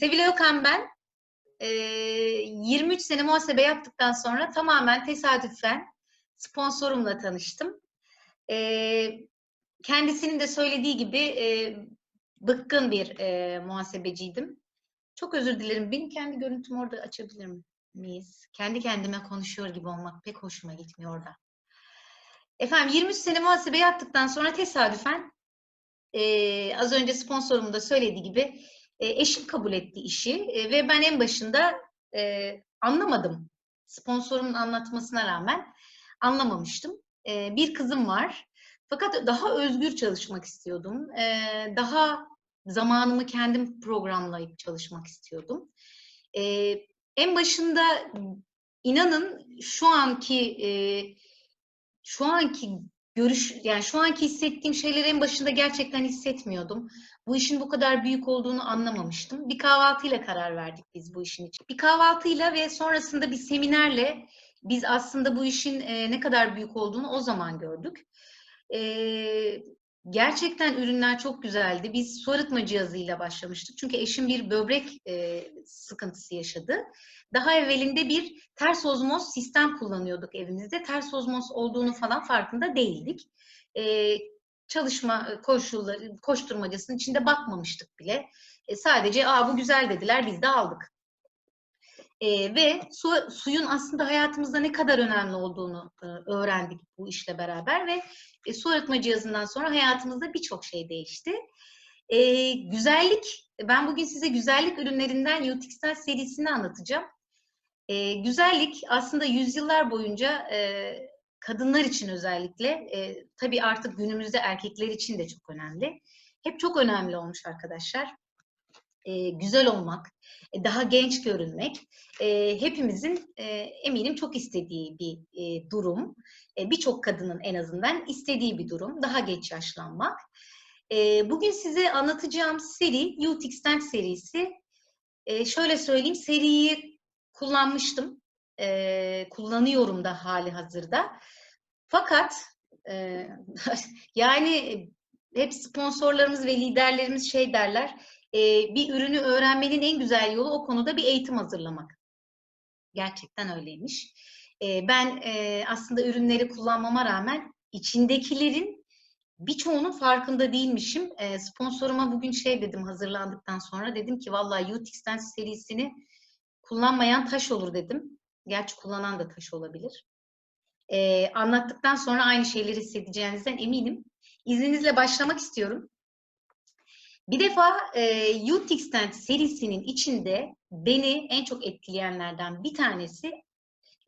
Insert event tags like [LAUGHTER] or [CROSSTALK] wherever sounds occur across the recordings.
Sevilay Okan ben. Ee, 23 sene muhasebe yaptıktan sonra tamamen tesadüfen sponsorumla tanıştım. Ee, kendisinin de söylediği gibi e, bıkkın bir e, muhasebeciydim. Çok özür dilerim. Benim kendi görüntümü orada açabilir miyiz? Kendi kendime konuşuyor gibi olmak pek hoşuma gitmiyor orada. Efendim 23 sene muhasebe yaptıktan sonra tesadüfen e, az önce sponsorumun da söylediği gibi e, eşim kabul etti işi e, ve ben en başında e, anlamadım. Sponsorumun anlatmasına rağmen anlamamıştım. Bir kızım var. Fakat daha özgür çalışmak istiyordum. Daha zamanımı kendim programlayıp çalışmak istiyordum. En başında inanın şu anki şu anki görüş yani şu anki hissettiğim şeyleri en başında gerçekten hissetmiyordum. Bu işin bu kadar büyük olduğunu anlamamıştım. Bir kahvaltıyla karar verdik biz bu işin için. Bir kahvaltıyla ve sonrasında bir seminerle biz aslında bu işin ne kadar büyük olduğunu o zaman gördük. Gerçekten ürünler çok güzeldi. Biz su arıtma cihazıyla başlamıştık. Çünkü eşim bir böbrek e, sıkıntısı yaşadı. Daha evvelinde bir ters ozmoz sistem kullanıyorduk evimizde. Ters ozmoz olduğunu falan farkında değildik. E, çalışma koşulları, koşturmacasının içinde bakmamıştık bile. E, sadece Aa, bu güzel dediler biz de aldık. E, ve su, suyun aslında hayatımızda ne kadar önemli olduğunu e, öğrendik bu işle beraber ve e, su arıtma cihazından sonra hayatımızda birçok şey değişti. E, güzellik, ben bugün size güzellik ürünlerinden UTX'ten serisini anlatacağım. E, güzellik aslında yüzyıllar boyunca e, kadınlar için özellikle, e, tabii artık günümüzde erkekler için de çok önemli. Hep çok önemli olmuş arkadaşlar. E, güzel olmak, daha genç görünmek, e, hepimizin e, eminim çok istediği bir e, durum. E, Birçok kadının en azından istediği bir durum, daha geç yaşlanmak. E, bugün size anlatacağım seri, UTX'ten serisi. E, şöyle söyleyeyim, seriyi kullanmıştım. E, kullanıyorum da hali hazırda. Fakat e, [LAUGHS] yani hep sponsorlarımız ve liderlerimiz şey derler, bir ürünü öğrenmenin en güzel yolu o konuda bir eğitim hazırlamak. Gerçekten öyleymiş. Ben aslında ürünleri kullanmama rağmen içindekilerin birçoğunun farkında değilmişim. Sponsoruma bugün şey dedim hazırlandıktan sonra dedim ki vallahi UTX'ten serisini kullanmayan taş olur dedim. Gerçi kullanan da taş olabilir. Anlattıktan sonra aynı şeyleri hissedeceğinizden eminim. İzninizle başlamak istiyorum. Bir defa e, UTX'ten serisinin içinde beni en çok etkileyenlerden bir tanesi,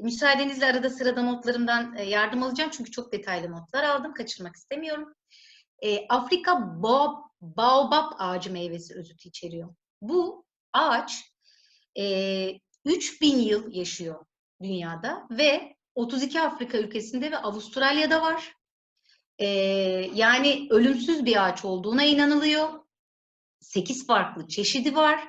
müsaadenizle arada sırada notlarımdan e, yardım alacağım çünkü çok detaylı notlar aldım, kaçırmak istemiyorum. E, Afrika Baob, Baobab ağacı meyvesi özütü içeriyor. Bu ağaç e, 3000 yıl yaşıyor dünyada ve 32 Afrika ülkesinde ve Avustralya'da var. Ee, yani ölümsüz bir ağaç olduğuna inanılıyor. 8 farklı çeşidi var.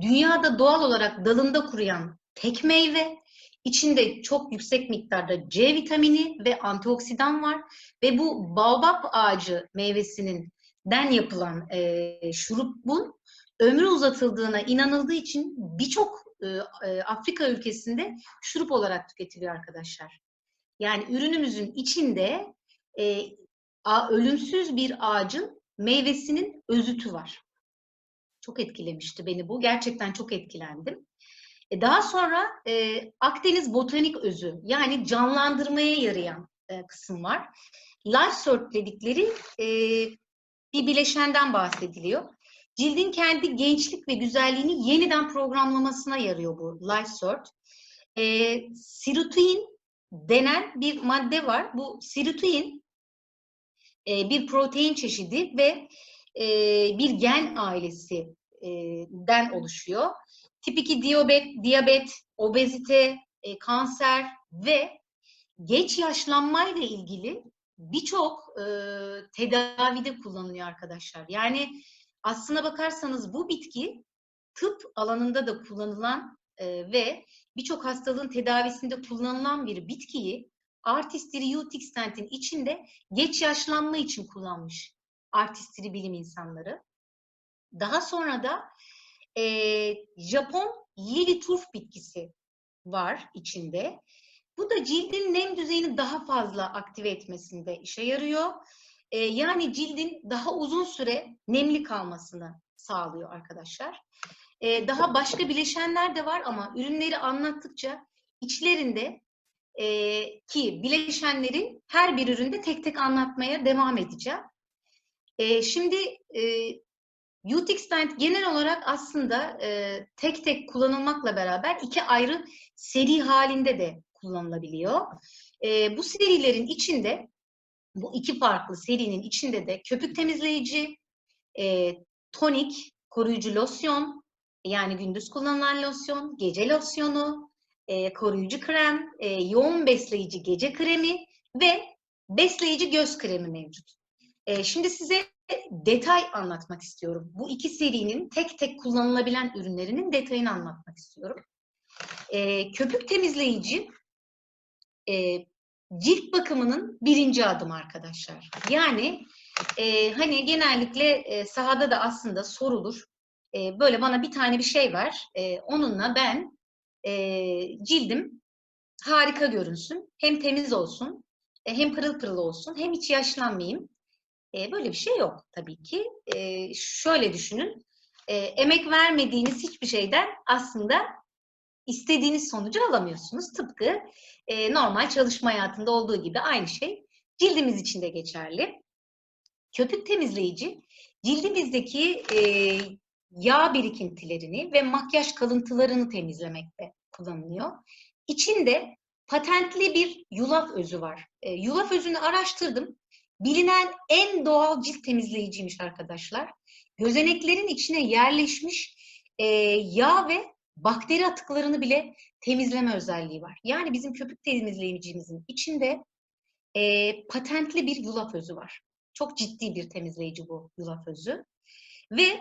Dünyada doğal olarak dalında kuruyan tek meyve. İçinde çok yüksek miktarda C vitamini ve antioksidan var. Ve bu baobab ağacı meyvesinin den yapılan e, şurubun ömrü uzatıldığına inanıldığı için birçok e, e, Afrika ülkesinde şurup olarak tüketiliyor arkadaşlar. Yani ürünümüzün içinde e, ölümsüz bir ağacın meyvesinin özütü var. Çok etkilemişti beni bu. Gerçekten çok etkilendim. E, daha sonra e, Akdeniz botanik özü yani canlandırmaya yarayan e, kısım var. Sort dedikleri e, bir bileşenden bahsediliyor. Cildin kendi gençlik ve güzelliğini yeniden programlamasına yarıyor bu Sort. E, sirutin denen bir madde var. Bu sirutin e, bir protein çeşidi ve e, bir gen ailesinden oluşuyor. Tip 2 diyabet, diyabet obezite, e, kanser ve geç yaşlanmayla ilgili birçok e, tedavide kullanılıyor arkadaşlar. Yani aslına bakarsanız bu bitki tıp alanında da kullanılan e, ve birçok hastalığın tedavisinde kullanılan bir bitkiyi artistri Utixtent'in içinde geç yaşlanma için kullanmış artistri bilim insanları. Daha sonra da e, Japon lili turf bitkisi var içinde. Bu da cildin nem düzeyini daha fazla aktive etmesinde işe yarıyor. E, yani cildin daha uzun süre nemli kalmasını sağlıyor arkadaşlar. E, daha başka bileşenler de var ama ürünleri anlattıkça içlerinde e, ki bileşenleri her bir üründe tek tek anlatmaya devam edeceğim. E, şimdi e, UTX Dent genel olarak aslında e, tek tek kullanılmakla beraber iki ayrı seri halinde de kullanılabiliyor. E, bu serilerin içinde, bu iki farklı serinin içinde de köpük temizleyici, e, tonik, koruyucu losyon, yani gündüz kullanılan losyon, gece losyonu, e, koruyucu krem, e, yoğun besleyici gece kremi ve besleyici göz kremi mevcut. E, şimdi size detay anlatmak istiyorum. Bu iki serinin tek tek kullanılabilen ürünlerinin detayını anlatmak istiyorum. E, köpük temizleyici e, cilt bakımının birinci adım arkadaşlar. Yani e, hani genellikle e, sahada da aslında sorulur. E, böyle bana bir tane bir şey ver. E, onunla ben e, cildim harika görünsün. Hem temiz olsun, e, hem pırıl pırıl olsun, hem hiç yaşlanmayayım. E, böyle bir şey yok tabii ki. E, şöyle düşünün. E, emek vermediğiniz hiçbir şeyden aslında istediğiniz sonucu alamıyorsunuz. Tıpkı e, normal çalışma hayatında olduğu gibi aynı şey cildimiz için de geçerli. Köpük temizleyici cildimizdeki e, yağ birikintilerini ve makyaj kalıntılarını temizlemekte kullanılıyor. İçinde patentli bir yulaf özü var. E, yulaf özünü araştırdım. Bilinen en doğal cilt temizleyiciymiş arkadaşlar. Gözeneklerin içine yerleşmiş e, yağ ve bakteri atıklarını bile temizleme özelliği var. Yani bizim köpük temizleyicimizin içinde e, patentli bir yulaf özü var. Çok ciddi bir temizleyici bu yulaf özü. Ve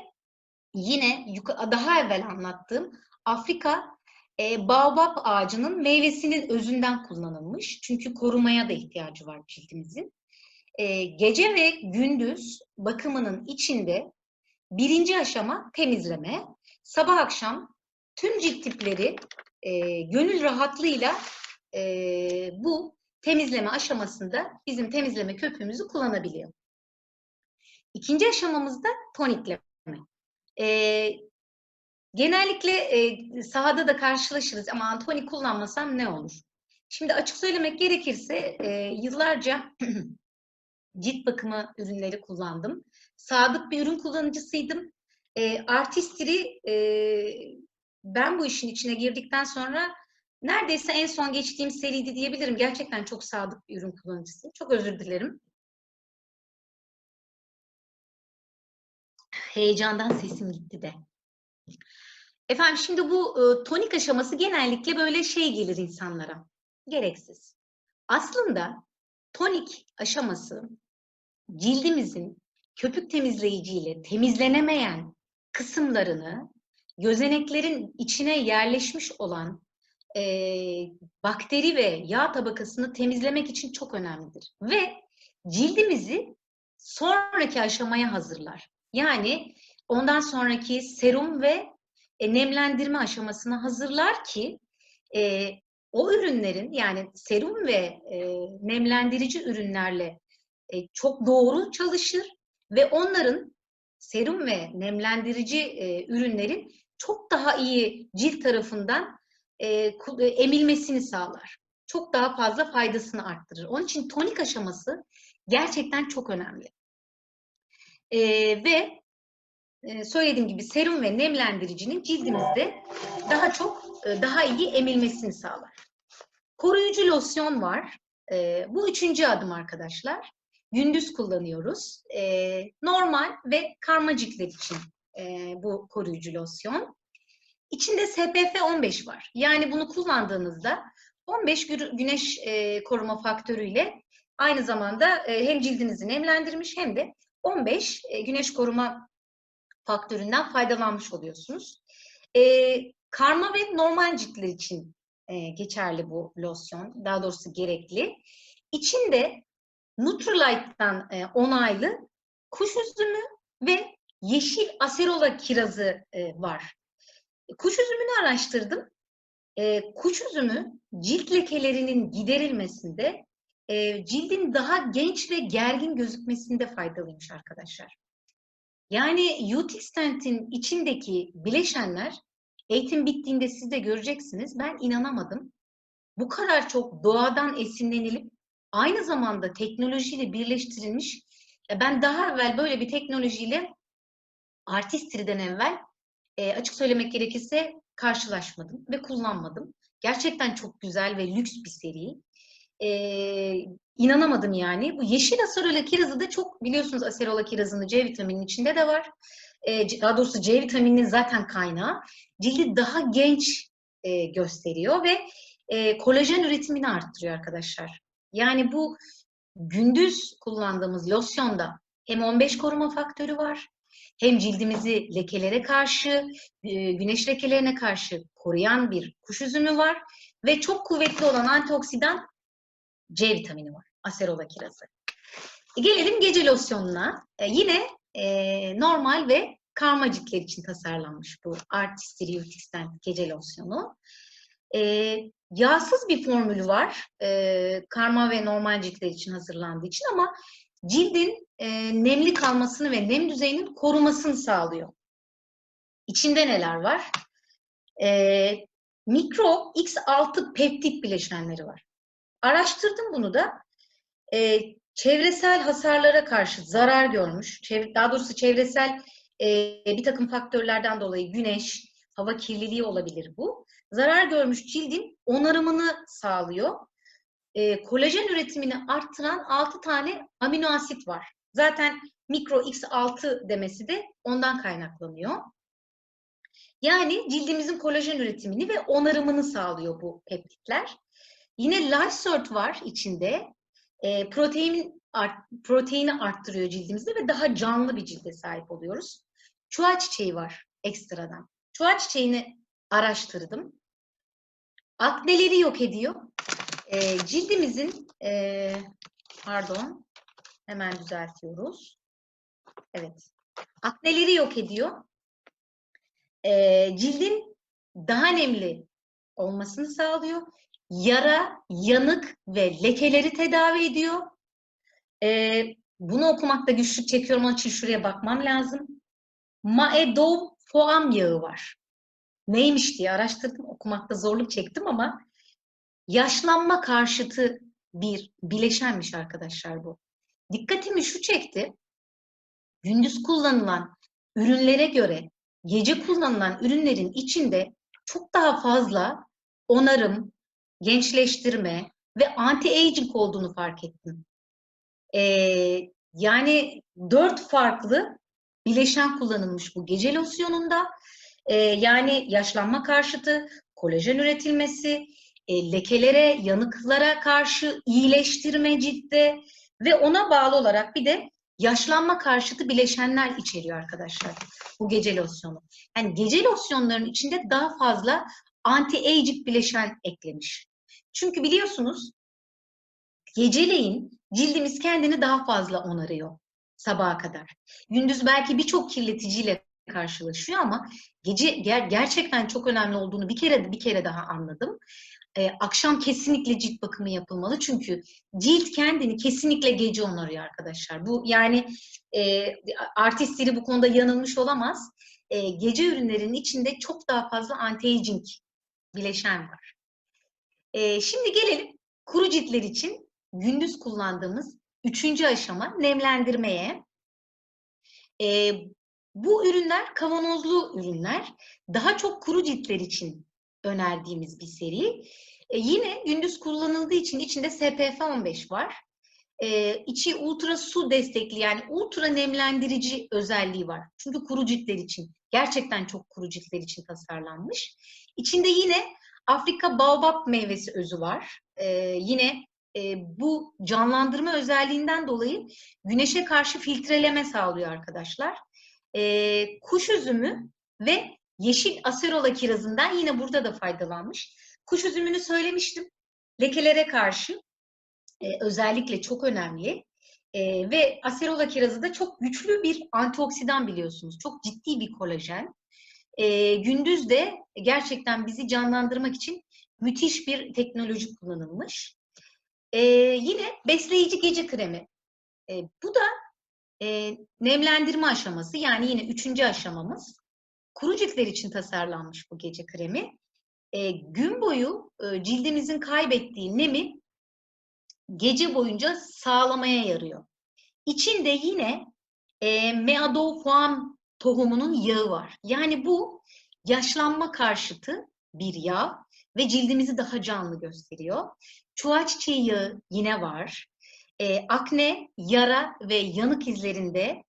yine daha evvel anlattığım Afrika e, baobab ağacının meyvesinin özünden kullanılmış. Çünkü korumaya da ihtiyacı var cildimizin. E, gece ve gündüz bakımının içinde birinci aşama temizleme. Sabah akşam tüm cilt tipleri e, gönül rahatlığıyla e, bu temizleme aşamasında bizim temizleme köpüğümüzü kullanabiliyor. İkinci aşamamızda tonikleme. E, genellikle e, sahada da karşılaşırız ama Antoni kullanmasam ne olur? Şimdi açık söylemek gerekirse e, yıllarca [CLEARS THROAT] cilt bakımı ürünleri kullandım. Sadık bir ürün kullanıcısıydım. E, Artistry e, ben bu işin içine girdikten sonra neredeyse en son geçtiğim seriydi diyebilirim. Gerçekten çok sadık bir ürün kullanıcısıyım. Çok özür dilerim. Heyecandan sesim gitti de. Efendim şimdi bu e, tonik aşaması genellikle böyle şey gelir insanlara. Gereksiz. Aslında tonik aşaması cildimizin köpük temizleyiciyle temizlenemeyen kısımlarını gözeneklerin içine yerleşmiş olan e, bakteri ve yağ tabakasını temizlemek için çok önemlidir. Ve cildimizi sonraki aşamaya hazırlar. Yani ondan sonraki serum ve e, nemlendirme aşamasına hazırlar ki e, o ürünlerin yani serum ve e, nemlendirici ürünlerle e, çok doğru çalışır ve onların serum ve nemlendirici e, ürünlerin çok daha iyi cilt tarafından e, e, emilmesini sağlar. Çok daha fazla faydasını arttırır. Onun için tonik aşaması gerçekten çok önemli. E, ve söylediğim gibi serum ve nemlendiricinin cildimizde daha çok, e, daha iyi emilmesini sağlar. Koruyucu losyon var. E, bu üçüncü adım arkadaşlar. Gündüz kullanıyoruz. E, normal ve karma ciltler için e, bu koruyucu losyon. İçinde SPF 15 var. Yani bunu kullandığınızda 15 güneş e, koruma faktörüyle aynı zamanda hem cildinizi nemlendirmiş hem de 15 e, güneş koruma faktöründen faydalanmış oluyorsunuz. E, karma ve normal ciltler için e, geçerli bu losyon. Daha doğrusu gerekli. İçinde Nutrilite'dan e, onaylı kuş üzümü ve yeşil aserola kirazı e, var. Kuş üzümünü araştırdım. E, kuş üzümü cilt lekelerinin giderilmesinde, e, cildin daha genç ve gergin gözükmesinde faydalıymış arkadaşlar. Yani UT Stent'in içindeki bileşenler eğitim bittiğinde siz de göreceksiniz. Ben inanamadım. Bu kadar çok doğadan esinlenilip aynı zamanda teknolojiyle birleştirilmiş. Ben daha evvel böyle bir teknolojiyle Artistry'den evvel e, açık söylemek gerekirse karşılaşmadım ve kullanmadım. Gerçekten çok güzel ve lüks bir seri. E, inanamadım yani. Bu yeşil aserola kirazı da çok biliyorsunuz aserola kirazının C vitaminin içinde de var. E, daha doğrusu C vitamininin zaten kaynağı. Cildi daha genç e, gösteriyor ve e, kolajen üretimini arttırıyor arkadaşlar. Yani bu gündüz kullandığımız losyonda hem 15 koruma faktörü var, hem cildimizi lekelere karşı, güneş lekelerine karşı koruyan bir kuş üzümü var ve çok kuvvetli olan antioksidan C vitamini var, aserola kirazı. E, Gelelim gece losyonuna. E, yine e, normal ve karma ciltler için tasarlanmış bu Artistry Beauty'den gece losyonu. E, yağsız bir formülü var. E, karma ve normal ciltler için hazırlandığı için ama cildin e, nemli kalmasını ve nem düzeyinin korumasını sağlıyor. İçinde neler var? E, mikro X6 peptit bileşenleri var. Araştırdım bunu da. E, çevresel hasarlara karşı zarar görmüş, çev- daha doğrusu çevresel e, bir takım faktörlerden dolayı güneş, hava kirliliği olabilir bu. Zarar görmüş cildin onarımını sağlıyor. E, kolajen üretimini arttıran 6 tane amino asit var. Zaten mikro X6 demesi de ondan kaynaklanıyor. Yani cildimizin kolajen üretimini ve onarımını sağlıyor bu peptitler. Yine Lysert var içinde. E, protein art, proteini arttırıyor cildimizde ve daha canlı bir cilde sahip oluyoruz. Çuha çiçeği var ekstradan. Çuha çiçeğini araştırdım. Akneleri yok ediyor. E, cildimizin e, pardon hemen düzeltiyoruz. Evet. Akneleri yok ediyor. E, cildin daha nemli olmasını sağlıyor. Yara, yanık ve lekeleri tedavi ediyor. E, bunu okumakta güçlük çekiyorum. Onun için şuraya bakmam lazım. Maedov foam yağı var. Neymiş diye araştırdım. Okumakta zorluk çektim ama yaşlanma karşıtı bir bileşenmiş arkadaşlar bu. Dikkatimi şu çekti. Gündüz kullanılan ürünlere göre gece kullanılan ürünlerin içinde çok daha fazla onarım, gençleştirme ve anti-aging olduğunu fark ettim. Ee, yani dört farklı bileşen kullanılmış bu gece losyonunda. Ee, yani yaşlanma karşıtı, kolajen üretilmesi, e, lekelere, yanıklara karşı iyileştirme ciltte ve ona bağlı olarak bir de yaşlanma karşıtı bileşenler içeriyor arkadaşlar bu gece losyonu. Yani gece losyonlarının içinde daha fazla anti-aging bileşen eklemiş. Çünkü biliyorsunuz geceleyin cildimiz kendini daha fazla onarıyor sabaha kadar. Gündüz belki birçok kirleticiyle karşılaşıyor ama gece ger- gerçekten çok önemli olduğunu bir kere bir kere daha anladım. Ee, akşam kesinlikle cilt bakımı yapılmalı çünkü cilt kendini kesinlikle gece onarıyor arkadaşlar. Bu yani e, artistleri bu konuda yanılmış olamaz. E, gece ürünlerinin içinde çok daha fazla anti-aging bileşen var. E, şimdi gelelim kuru ciltler için gündüz kullandığımız üçüncü aşama nemlendirmeye. E, bu ürünler kavanozlu ürünler. Daha çok kuru ciltler için önerdiğimiz bir seri. E, yine gündüz kullanıldığı için içinde SPF 15 var. E, içi ultra su destekli yani ultra nemlendirici özelliği var. Çünkü kuru ciltler için gerçekten çok kuru ciltler için tasarlanmış. İçinde yine Afrika baobab meyvesi özü var. E, yine e, bu canlandırma özelliğinden dolayı güneşe karşı filtreleme sağlıyor arkadaşlar. E, kuş üzümü ve yeşil aserola kirazından yine burada da faydalanmış. Kuş üzümünü söylemiştim. Lekelere karşı e, özellikle çok önemli. E, ve aserola kirazı da çok güçlü bir antioksidan biliyorsunuz. Çok ciddi bir kolajen. E, gündüz de gerçekten bizi canlandırmak için müthiş bir teknoloji kullanılmış. E, yine besleyici gece kremi. E, bu da e, nemlendirme aşaması yani yine üçüncü aşamamız. Kuru ciltler için tasarlanmış bu gece kremi. E, gün boyu e, cildimizin kaybettiği nemi gece boyunca sağlamaya yarıyor. İçinde yine e, meadofam tohumunun yağı var. Yani bu yaşlanma karşıtı bir yağ ve cildimizi daha canlı gösteriyor. Çuha çiçeği yağı yine var. E, akne, yara ve yanık izlerinde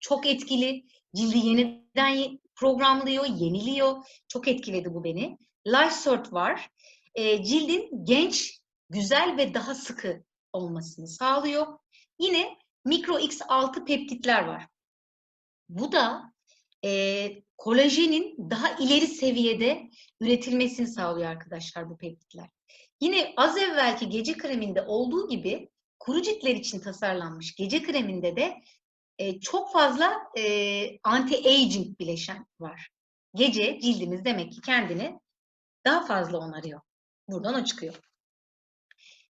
çok etkili. Cildi yeniden programlıyor, yeniliyor. Çok etkiledi bu beni. Lysort var. E, cildin genç, güzel ve daha sıkı olmasını sağlıyor. Yine mikro X6 peptitler var. Bu da e, kolajenin daha ileri seviyede üretilmesini sağlıyor arkadaşlar bu peptitler. Yine az evvelki gece kreminde olduğu gibi kuru ciltler için tasarlanmış gece kreminde de e, çok fazla e, anti-aging bileşen var. Gece cildimiz demek ki kendini daha fazla onarıyor. Buradan o çıkıyor.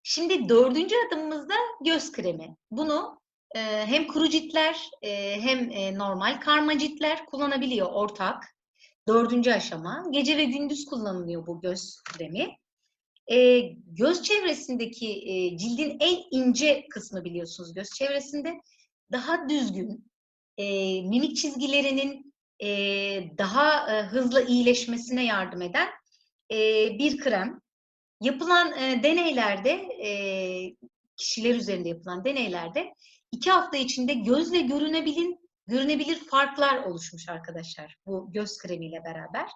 Şimdi dördüncü adımımızda göz kremi. Bunu e, hem kuru ciltler e, hem e, normal karma ciltler kullanabiliyor ortak. Dördüncü aşama. Gece ve gündüz kullanılıyor bu göz kremi. E, göz çevresindeki e, cildin en ince kısmı biliyorsunuz göz çevresinde daha düzgün, e, mimik çizgilerinin daha hızlı iyileşmesine yardım eden bir krem. Yapılan deneylerde, kişiler üzerinde yapılan deneylerde iki hafta içinde gözle görünebilir, görünebilir farklar oluşmuş arkadaşlar bu göz kremiyle beraber.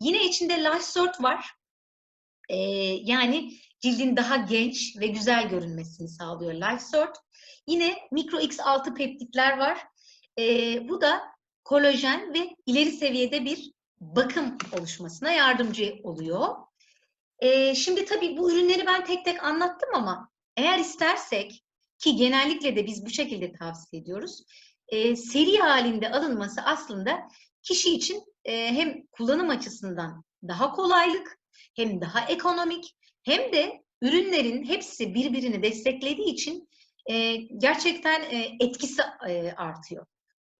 Yine içinde Lysort var. E, yani cildin daha genç ve güzel görünmesini sağlıyor Lysort. Yine mikro X6 peptitler var. E, bu da kolajen ve ileri seviyede bir bakım oluşmasına yardımcı oluyor. E, şimdi tabii bu ürünleri ben tek tek anlattım ama eğer istersek ki genellikle de biz bu şekilde tavsiye ediyoruz. E, seri halinde alınması aslında kişi için e, hem kullanım açısından daha kolaylık, hem daha ekonomik, hem de ürünlerin hepsi birbirini desteklediği için e, gerçekten e, etkisi e, artıyor.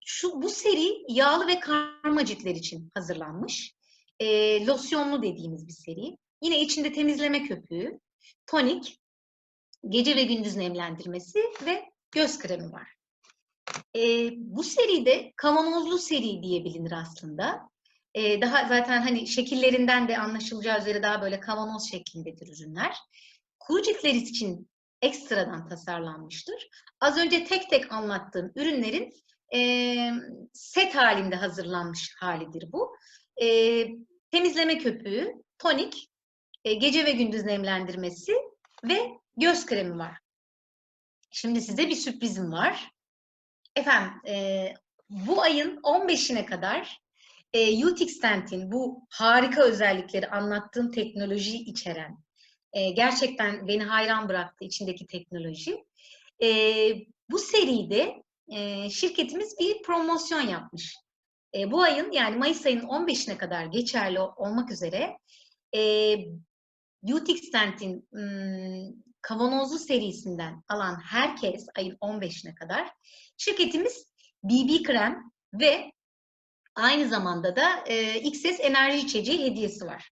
Şu bu seri yağlı ve karma ciltler için hazırlanmış. E, losyonlu dediğimiz bir seri. Yine içinde temizleme köpüğü, tonik, gece ve gündüz nemlendirmesi ve göz kremi var. E, bu seride kavanozlu seri diye bilinir aslında. E, daha zaten hani şekillerinden de anlaşılacağı üzere daha böyle kavanoz şeklindedir ürünler. Kuru ciltler için ekstradan tasarlanmıştır. Az önce tek tek anlattığım ürünlerin e, set halinde hazırlanmış halidir bu. E, temizleme köpüğü, tonik, e, gece ve gündüz nemlendirmesi ve göz kremi var. Şimdi size bir sürprizim var. Efendim, e, bu ayın 15'ine kadar e, Utixtent'in bu harika özellikleri anlattığım teknoloji içeren, e, gerçekten beni hayran bıraktı içindeki teknoloji. E, bu seride e, şirketimiz bir promosyon yapmış. E, bu ayın yani Mayıs ayının 15'ine kadar geçerli olmak üzere e, Utixtent'in ım, kavanozlu serisinden alan herkes ayın 15'ine kadar şirketimiz BB krem ve aynı zamanda da e, XS enerji içeceği hediyesi var.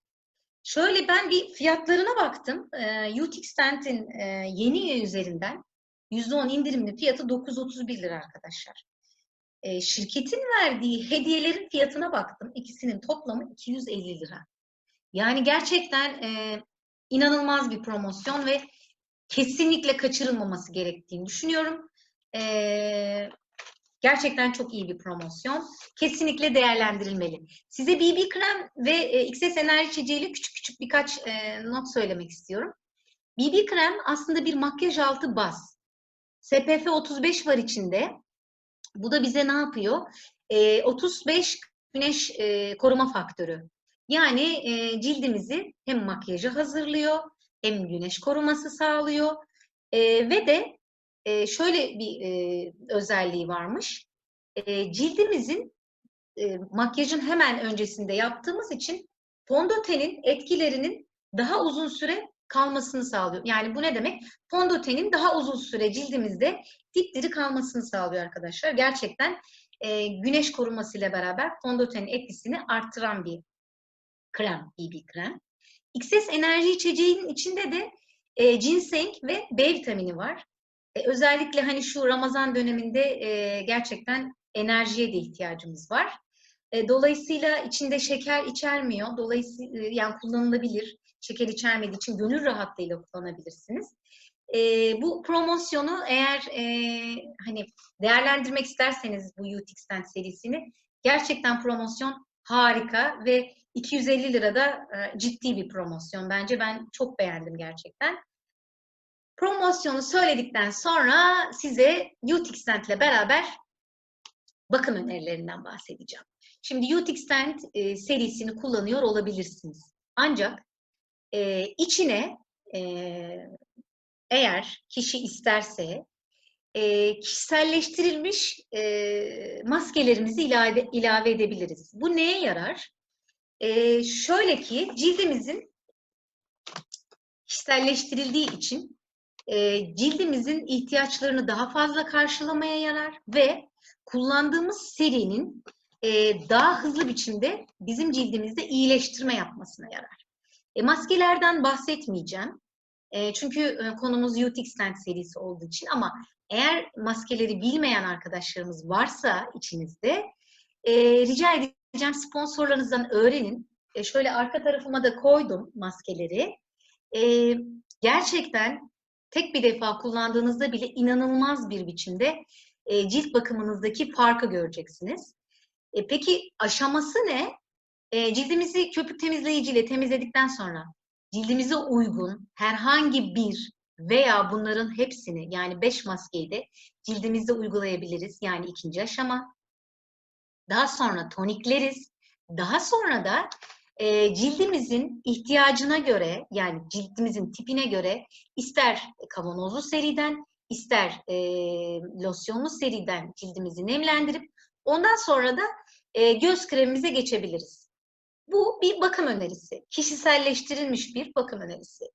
Şöyle ben bir fiyatlarına baktım. E, Utixtent'in e, yeni üzerinden %10 indirimli fiyatı 931 lira arkadaşlar. E, şirketin verdiği hediyelerin fiyatına baktım. İkisinin toplamı 250 lira. Yani gerçekten e, inanılmaz bir promosyon ve kesinlikle kaçırılmaması gerektiğini düşünüyorum. E, gerçekten çok iyi bir promosyon. Kesinlikle değerlendirilmeli. Size BB krem ve e, XS enerji içeceğiyle küçük küçük birkaç e, not söylemek istiyorum. BB krem aslında bir makyaj altı baz. SPF 35 var içinde. Bu da bize ne yapıyor? E, 35 güneş e, koruma faktörü. Yani e, cildimizi hem makyajı hazırlıyor, hem güneş koruması sağlıyor e, ve de e, şöyle bir e, özelliği varmış. E, cildimizin e, makyajın hemen öncesinde yaptığımız için fondötenin etkilerinin daha uzun süre kalmasını sağlıyor. Yani bu ne demek? Fondötenin daha uzun süre cildimizde dipdiri kalmasını sağlıyor arkadaşlar. Gerçekten e, güneş korumasıyla beraber fondötenin etkisini arttıran bir krem, BB krem. XS enerji içeceğinin içinde de e, ginseng ve B vitamini var. E, özellikle hani şu Ramazan döneminde e, gerçekten enerjiye de ihtiyacımız var. E, dolayısıyla içinde şeker içermiyor. Dolayısıyla e, yani kullanılabilir. Şeker içermediği için gönül rahatlığıyla kullanabilirsiniz. E, bu promosyonu eğer e, hani değerlendirmek isterseniz bu Utixtent serisini gerçekten promosyon harika ve 250 lirada e, ciddi bir promosyon. Bence ben çok beğendim gerçekten. Promosyonu söyledikten sonra size Utixtent ile beraber bakım önerilerinden bahsedeceğim. Şimdi Utixtent e, serisini kullanıyor olabilirsiniz. Ancak e, içine e, eğer kişi isterse e, kişiselleştirilmiş maskelerimizi ilave, ilave edebiliriz. Bu neye yarar? E, şöyle ki cildimizin kişiselleştirildiği için e, cildimizin ihtiyaçlarını daha fazla karşılamaya yarar ve kullandığımız serinin e, daha hızlı biçimde bizim cildimizde iyileştirme yapmasına yarar. E, maskelerden bahsetmeyeceğim. E, çünkü e, konumuz Utixtent serisi olduğu için ama eğer maskeleri bilmeyen arkadaşlarımız varsa içinizde e, rica edeceğim sponsorlarınızdan öğrenin. E, şöyle arka tarafıma da koydum maskeleri. E, gerçekten tek bir defa kullandığınızda bile inanılmaz bir biçimde e, cilt bakımınızdaki farkı göreceksiniz. E, peki aşaması ne? E, cildimizi köpük temizleyiciyle temizledikten sonra cildimize uygun herhangi bir veya bunların hepsini yani beş maskeyi de cildimizde uygulayabiliriz. Yani ikinci aşama. Daha sonra tonikleriz. Daha sonra da e, cildimizin ihtiyacına göre yani cildimizin tipine göre ister kavanozlu seriden ister e, losyonlu seriden cildimizi nemlendirip ondan sonra da e, göz kremimize geçebiliriz. Bu bir bakım önerisi. Kişiselleştirilmiş bir bakım önerisi.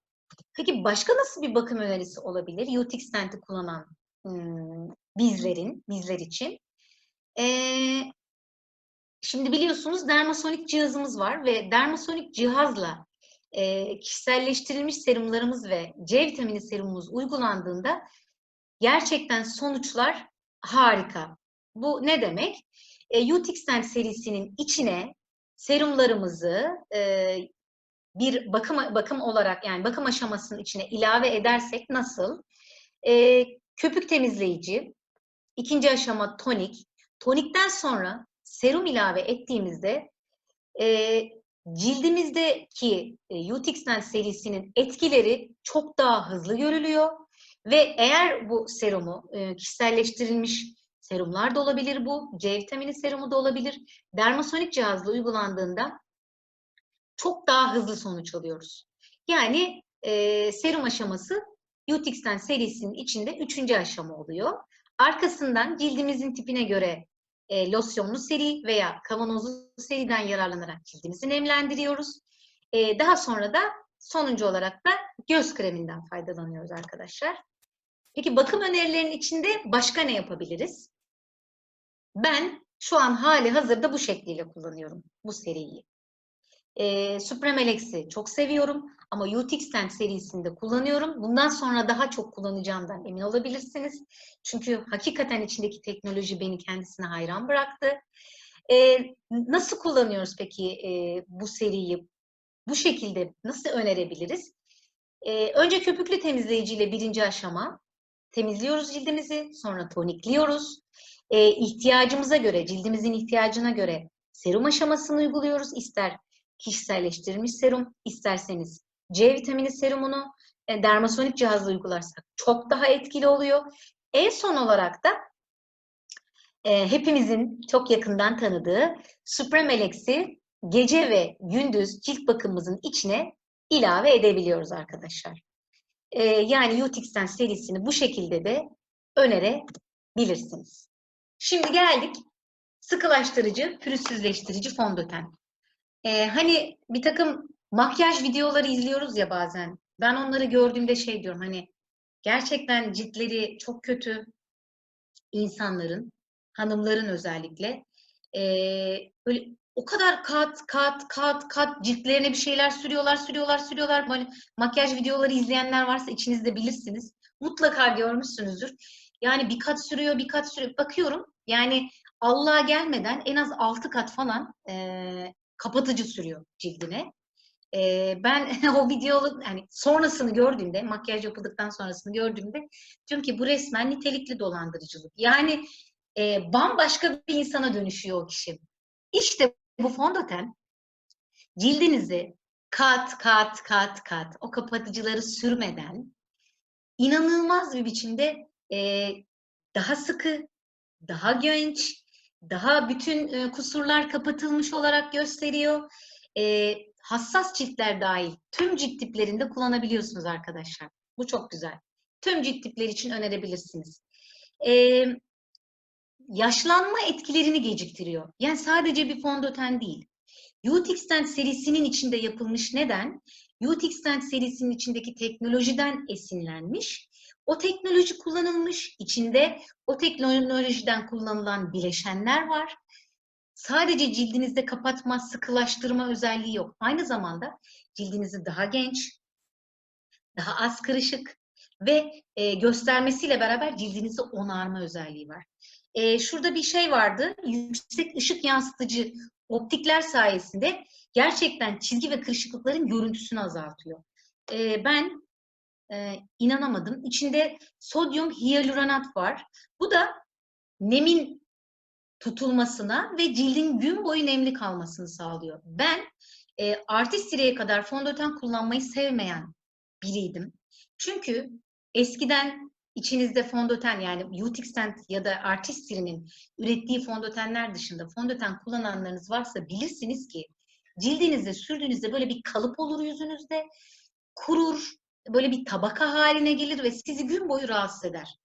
Peki başka nasıl bir bakım önerisi olabilir? Utixtent'i kullanan hmm, bizlerin, bizler için. Ee, şimdi biliyorsunuz dermasonik cihazımız var ve dermasonik cihazla e, kişiselleştirilmiş serumlarımız ve C vitamini serumumuz uygulandığında gerçekten sonuçlar harika. Bu ne demek? E, Utixtent serisinin içine serumlarımızı e, bir bakım bakım olarak yani bakım aşamasının içine ilave edersek nasıl? E, köpük temizleyici, ikinci aşama tonik. Tonikten sonra serum ilave ettiğimizde e, cildimizdeki e, Utixtent serisinin etkileri çok daha hızlı görülüyor ve eğer bu serumu e, kişiselleştirilmiş serumlar da olabilir bu, C vitamini serumu da olabilir. Dermasonik cihazla uygulandığında çok daha hızlı sonuç alıyoruz. Yani e, serum aşaması Utix'ten serisinin içinde üçüncü aşama oluyor. Arkasından cildimizin tipine göre e, losyonlu seri veya kavanozlu seriden yararlanarak cildimizi nemlendiriyoruz. E, daha sonra da sonuncu olarak da göz kreminden faydalanıyoruz arkadaşlar. Peki bakım önerilerinin içinde başka ne yapabiliriz? Ben şu an hali hazırda bu şekliyle kullanıyorum bu seriyi. E, Supremelex'i çok seviyorum ama Utixtent serisinde kullanıyorum. Bundan sonra daha çok kullanacağımdan emin olabilirsiniz. Çünkü hakikaten içindeki teknoloji beni kendisine hayran bıraktı. E, nasıl kullanıyoruz peki e, bu seriyi? Bu şekilde nasıl önerebiliriz? E, önce köpüklü temizleyiciyle birinci aşama temizliyoruz cildimizi, sonra tonikliyoruz. E, ihtiyacımıza göre, cildimizin ihtiyacına göre serum aşamasını uyguluyoruz. İster kişiselleştirilmiş serum, isterseniz C vitamini serumunu e, dermasonik cihazla uygularsak çok daha etkili oluyor. En son olarak da e, hepimizin çok yakından tanıdığı Supremelex'i gece ve gündüz cilt bakımımızın içine ilave edebiliyoruz arkadaşlar. E, yani Utix'ten serisini bu şekilde de önerebilirsiniz. Şimdi geldik sıkılaştırıcı, pürüzsüzleştirici fondöten. Ee, hani bir takım makyaj videoları izliyoruz ya bazen. Ben onları gördüğümde şey diyorum hani gerçekten ciltleri çok kötü insanların, hanımların özellikle ee, böyle o kadar kat kat kat kat ciltlerine bir şeyler sürüyorlar, sürüyorlar, sürüyorlar. Böyle makyaj videoları izleyenler varsa içinizde bilirsiniz. Mutlaka görmüşsünüzdür. Yani bir kat sürüyor, bir kat sürüyor. Bakıyorum yani Allah'a gelmeden en az altı kat falan e, kapatıcı sürüyor cildine. E, ben [LAUGHS] o videolu yani sonrasını gördüğümde, makyaj yapıldıktan sonrasını gördüğümde diyorum ki bu resmen nitelikli dolandırıcılık. Yani e, bambaşka bir insana dönüşüyor o kişi. İşte bu fondöten cildinizi kat kat kat kat o kapatıcıları sürmeden inanılmaz bir biçimde e, daha sıkı, daha genç, daha bütün e, kusurlar kapatılmış olarak gösteriyor. E, hassas ciltler dahil tüm cilt tiplerinde kullanabiliyorsunuz arkadaşlar. Bu çok güzel. Tüm cilt tipleri için önerebilirsiniz. E, yaşlanma etkilerini geciktiriyor. Yani sadece bir fondöten değil. Utixtent serisinin içinde yapılmış neden? Utixtent serisinin içindeki teknolojiden esinlenmiş. O teknoloji kullanılmış. içinde o teknolojiden kullanılan bileşenler var. Sadece cildinizde kapatma, sıkılaştırma özelliği yok. Aynı zamanda cildinizi daha genç, daha az kırışık ve e, göstermesiyle beraber cildinizi onarma özelliği var. E, şurada bir şey vardı. Yüksek ışık yansıtıcı optikler sayesinde gerçekten çizgi ve kırışıklıkların görüntüsünü azaltıyor. E, ben e, inanamadım. İçinde sodyum hyaluronat var. Bu da nemin tutulmasına ve cildin gün boyu nemli kalmasını sağlıyor. Ben e, artist kadar fondöten kullanmayı sevmeyen biriydim. Çünkü eskiden içinizde fondöten yani Utixent ya da Artistry'nin ürettiği fondötenler dışında fondöten kullananlarınız varsa bilirsiniz ki cildinizde sürdüğünüzde böyle bir kalıp olur yüzünüzde, kurur, böyle bir tabaka haline gelir ve sizi gün boyu rahatsız eder.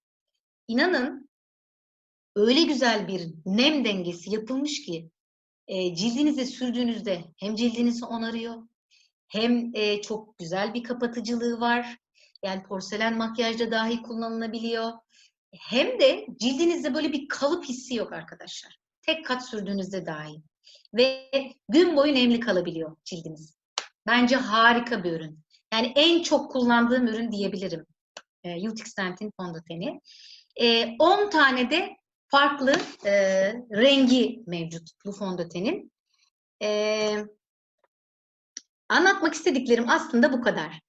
İnanın öyle güzel bir nem dengesi yapılmış ki e, cildinize sürdüğünüzde hem cildinizi onarıyor hem e, çok güzel bir kapatıcılığı var. Yani porselen makyajda dahi kullanılabiliyor. Hem de cildinizde böyle bir kalıp hissi yok arkadaşlar. Tek kat sürdüğünüzde dahi. Ve gün boyu nemli kalabiliyor cildiniz. Bence harika bir ürün. Yani en çok kullandığım ürün diyebilirim. E, Utixent'in fondöteni. E, 10 tane de farklı e, rengi mevcut bu fondötenin. E, anlatmak istediklerim aslında bu kadar.